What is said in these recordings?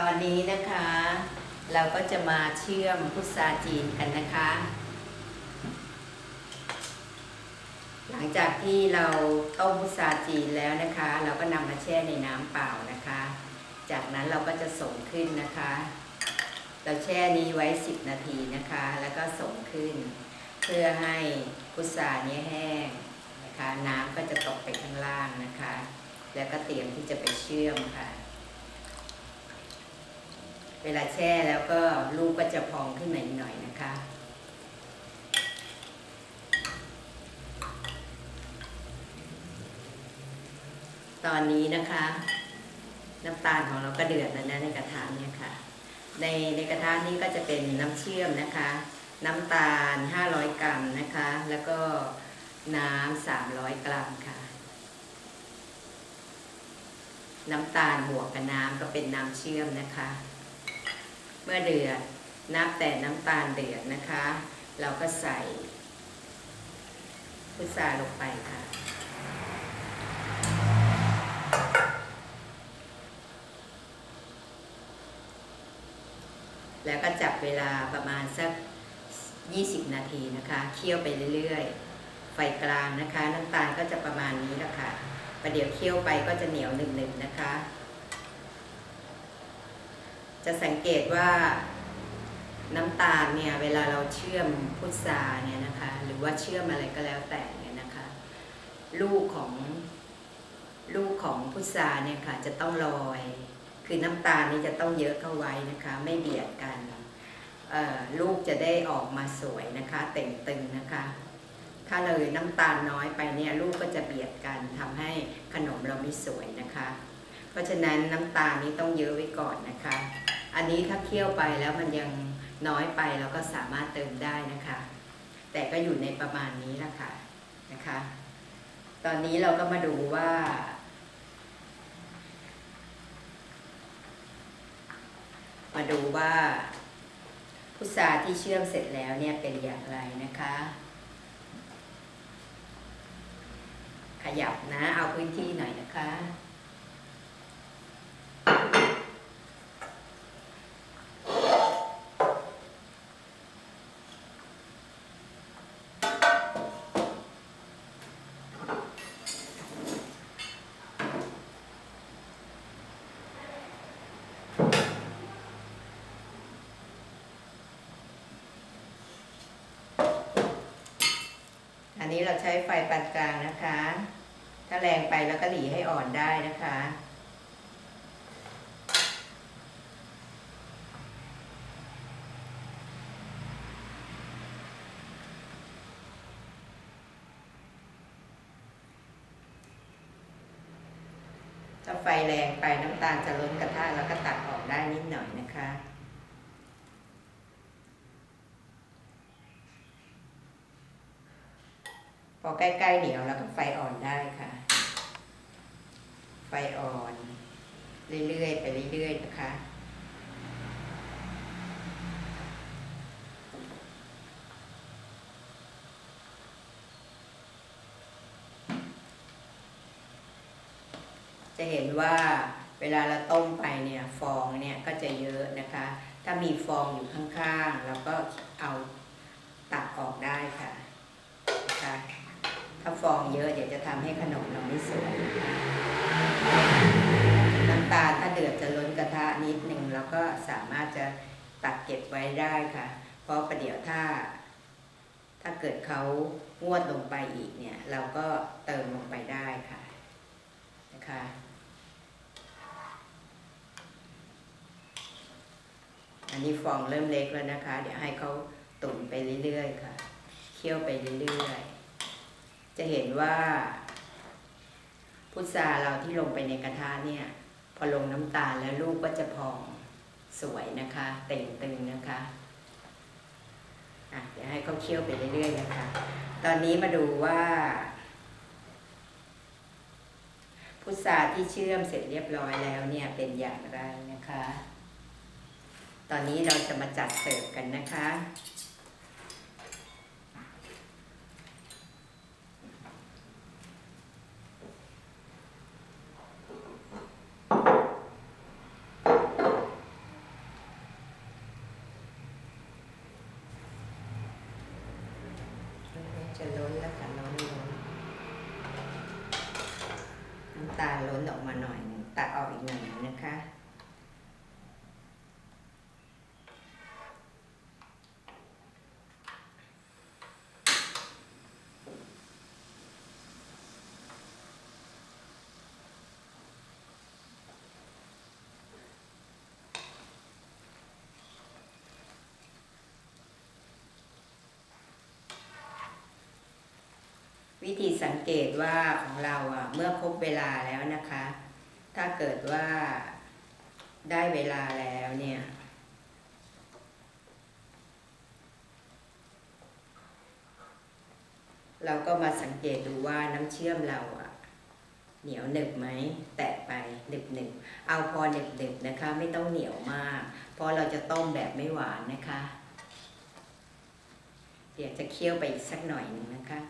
ตอนนี้นะคะ เราก็จะมาเชื่อมพุทราจีนกันนะคะ หลังจากที่เราต้มพุทราจีนแล้วนะคะ เราก็นำมาแช่ในน้ำเปล่านะคะ จากนั้นเราก็จะส่งขึ้นนะคะ เราแช่นี้ไว้ 10 นาทีนะคะ แล้วก็ส่งขึ้น เพื่อให้พุทราเนี้แห้งนะคะ น้ำก็จะตกไปข้างล่างนะคะ แล้วก็เตรียมที่จะไปเชื่อมค่ะ เวลาแช่แล้วก็ลูกก็จะพองขึ้นมาอีกหน่อยนะคะ ตอนนี้นะคะ น้ำตาลของเราก็เดือดแล้วนะในกระทะเนี่ยค่ะ ในในกระทะนี้ก็จะเป็นน้ำเชื่อมนะคะ น้ำตาล 500 กรัมนะคะ แล้วก็น้ำ300 กรัมค่ะน้ำตาลบวกกับน้ำก็เป็นน้ำเชื่อมนะคะ เมื่อเดือดนับแต่น้ำตาลเดือดนะคะ เราก็ใส่พุทราลงไปค่ะ แล้วก็จับเวลาประมาณสัก 20 นาทีนะคะเคี่ยวไปเรื่อยๆ ไฟกลางนะคะ น้ำตาลก็จะประมาณนี้แหละค่ะประเดี๋ยวเคี่ยวไปก็จะเหนียวหนึบๆนะคะ จะสังเกตว่าน้ำตาลเนี่ยเวลาเราเชื่อมพุทราเนี่ยนะคะหรือว่าเชื่อมอะไรก็แล้วแต่เนี่ยนะคะลูกของลูกของพุทราเนี่ยค่ะจะต้องลอย คือน้ำตาลนี่จะต้องเยอะเข้าไว้นะคะไม่เบียดกันลูกจะได้ออกมาสวยนะคะเต่งตึงนะคะ ถ้าเลยน้ำตาลน้อยไปเนี่ยลูกก็จะเบียดกันทำให้ขนมเราไม่สวยนะคะ เพราะฉะนั้นน้ำตาลนี้ต้องเยอะไว้ก่อนนะคะ อันนี้ถ้าเคี่ยวไปแล้วมันยังน้อยไปเราก็สามารถเติมได้นะคะ แต่ก็อยู่ในประมาณนี้ละค่ะนะคะ ตอนนี้เราก็มาดูว่า มาดูว่าพุทราที่เชื่อมเสร็จแล้วเนี่ยเป็นอย่างไรนะคะ ขยับนะเอาพื้นที่หน่อยนะคะ อันนี้เราใช้ไฟปานกลางนะคะ ถ้าแรงไปแล้วก็หลีให้อ่อนได้นะคะ ถ้าไฟแรงไปน้ำตาลจะล้นกระทะแล้วก็ตักออกได้นิดหน่อยนะคะ พอใกล้ๆเหนียวแล้วก็ไฟอ่อนได้ค่ะ ไฟอ่อน เรื่อยๆไปเรื่อยๆนะคะจะเห็นว่าเวลาเราต้มไปเนี่ยฟองเนี่ยก็จะเยอะนะคะ ถ้ามีฟองอยู่ข้างๆเราก็เอาตักออกได้ค่ะนะคะ ถ้าฟองเยอะเดี๋ยวจะทำให้ขนมเราไม่สวยนะคะน้ำตาลถ้าเดือดจะล้นกระทะนิดหนึ่งเราก็สามารถจะตักเก็บไว้ได้ค่ะ เพราะประเดี๋ยวถ้า ถ้าเกิดเขางวดลงไปอีกเนี่ย เราก็เติมลงไปได้ค่ะนะคะอันนี้ฟองเริ่มเล็กแล้วนะคะ เดี๋ยวให้เขาตุ๋นไปเรื่อยๆค่ะ เคี่ยวไปเรื่อยๆ จะเห็นว่าพุทราเราที่ลงไปในกระทะเนี่ย พอลงน้ำตาลแล้วลูกก็จะพองสวยนะคะ เต่งตึงนะคะอะเดี๋ยวให้เขาเคี่ยวไปเรื่อยๆนะคะ ตอนนี้มาดูว่า พุทราที่เชื่อมเสร็จเรียบร้อยแล้วเนี่ยเป็นอย่างไรนะคะ ตอนนี้เราจะมาจัดเสิร์ฟกันนะคะ จะล้นแล้วค่ะล้นล้นน้ำตาลล้นออกมาหน่อยนึงตักออกอีกหน่อยหนึงนะคะ วิธีสังเกตว่าของเราอะเมื่อครบเวลาแล้วนะคะ ถ้าเกิดว่าได้เวลาแล้วเนี่ย เราก็มาสังเกตดูว่าน้ำเชื่อมเราอะเหนียวหนึบไหมแตะไปหนึบหนึบเอาพอหนึบหนึบนะคะ ไม่ต้องเหนียวมาก เพราะเราจะต้มแบบไม่หวานนะคะ เดี๋ยวจะเคี่ยวไปอีกสักหน่อยหนึ่งนะคะ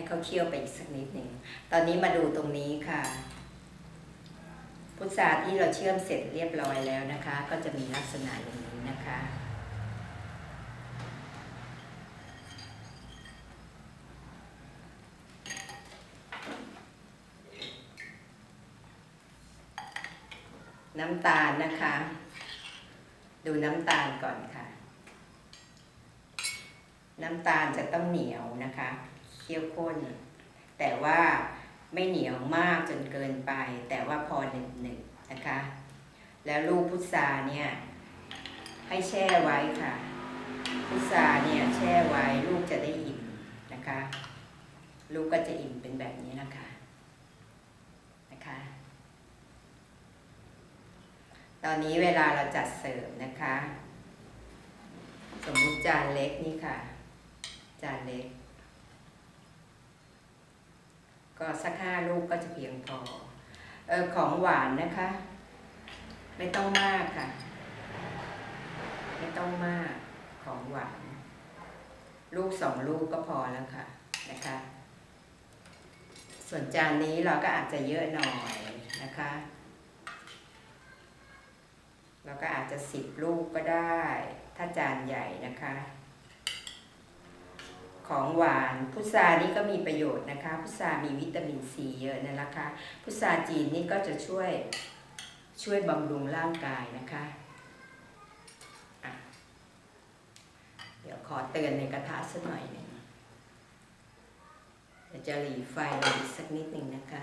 ให้เขาเคี่ยวไปอีกสักนิดหนึ่ง ตอนนี้มาดูตรงนี้ค่ะ พุทราที่เราเชื่อมเสร็จเรียบร้อยแล้วนะคะ ก็จะมีลักษณะอย่างนี้นะคะ น้ำตาลนะคะ ดูน้ำตาลก่อนค่ะ น้ำตาลจะต้องเหนียวนะคะ คี่ยวข้น แต่ว่าไม่เหนียวมากจนเกินไป แต่ว่าพอหนึ่งหนึ่งนะคะ แล้วลูกพุทราเนี่ยให้แช่ไว้ค่ะ พุทราเนี่ยแช่ไว้ลูกจะได้อิ่มนะคะ ลูกก็จะอิ่มเป็นแบบนี้นะคะนะคะ ตอนนี้เวลาเราจัดเสิร์ฟนะคะ สมมุติจานเล็กนี่ค่ะ จานเล็ก ก็สักห้าลูกก็จะเพียงพอเออของหวานนะคะ ไม่ต้องมากค่ะ ไม่ต้องมากของหวาน ลูกสองลูกก็พอแล้วค่ะนะคะ ส่วนจานนี้เราก็อาจจะเยอะหน่อยนะคะ เราก็อาจจะสิบลูกก็ได้ ถ้าจานใหญ่นะคะ ของหวานพุทรานี่ก็มีประโยชน์นะคะ พุทรามีวิตามินซีเยอะนะคะพุทราจีนนี่ก็จะช่วยช่วยบำรุงร่างกายนะคะะเดี๋ยวขอเตือนในกระทะสักหน่อยหนึ่งจะหลีไฟลงอีกสักนิดหนึ่งนะคะ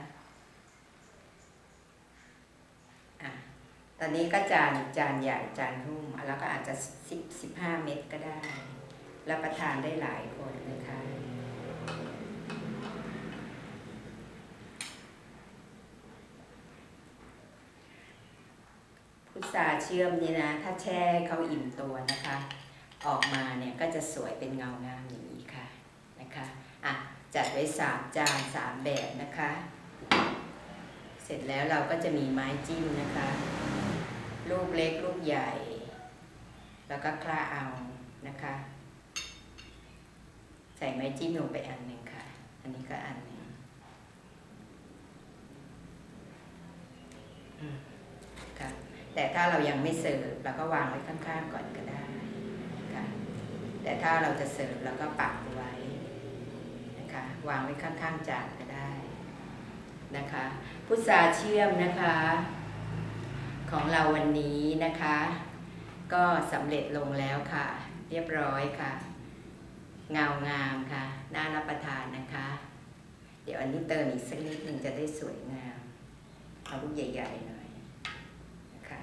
อะตอนนี้ก็จานจานใหญ่จานรุ่มแล้วก็อาจจะสิบสิบห้าเม็ดก็ได้ รับประทานได้หลายคนนะคะพุทราเชื่อมนี่นะ ถ้าแช่เขาอิ่มตัวนะคะ ออกมาเนี่ยก็จะสวยเป็นเงางามอย่างนี้ค่ะนะคะอะจัดไว้สามจานสามแบบนะคะ เสร็จแล้วเราก็จะมีไม้จิ้มนะคะ ลูกเล็กลูกใหญ่ แล้วก็คล้าเอานะคะ ใส่ไม้จิ้มลงไปอันหนึ่งค่ะ อันนี้ก็อันหนึ่งอืมค่ะ แต่ถ้าเรายังไม่เสิร์ฟเราก็วางไว้ข้างๆก่อนก็ได้ค่ะ แต่ถ้าเราจะเสิร์ฟเราก็ปักไว้นะคะ วางไว้ข้างๆจานก็ได้นะคะ พุทราเชื่อมนะคะ ของเราวันนี้นะคะ ก็สำเร็จลงแล้วค่ะ เรียบร้อยค่ะ เงางามค่ะ น่ารับประทานนะคะ เดี๋ยวอันนี้เติมอีกสักนิดหนึ่งจะได้สวยงาม เอาลูกใหญ่ๆหน่อยนะคะ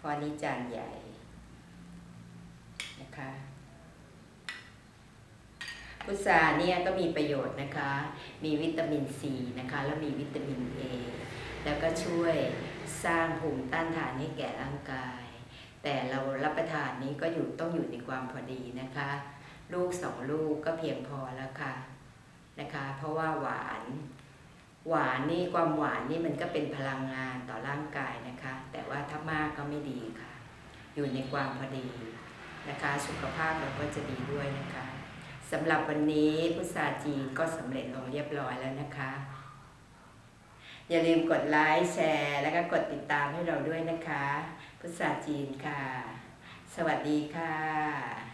พอนนี้จานใหญ่นะคะพุทราเนี่ยก็มีประโยชน์นะคะ มีวิตามินซีนะคะ แล้วมีวิตามินเอแล้วก็ช่วยสร้างภูมิต้านทานให้แก่ร่างกาย แต่เรารับประทานนี้ก็อยู่ต้องอยู่ในความพอดีนะคะ ลูกสองลูกก็เพียงพอแล้วค่ะนะคะ เพราะว่าหวาน หวานนี่ความหวานนี่มันก็เป็นพลังงานต่อร่างกายนะคะ แต่ว่าถ้ามากก็ไม่ดีค่ะ อยู่ในความพอดีนะคะ สุขภาพเราก็จะดีด้วยนะคะสำหรับวันนี้พุทราจีนก็สำเร็จลงเรียบร้อยแล้วนะคะ อย่าลืมกดไลค์แชร์ แล้วก็กดติดตามให้เราด้วยนะคะ พุทราจีนค่ะ สวัสดีค่ะ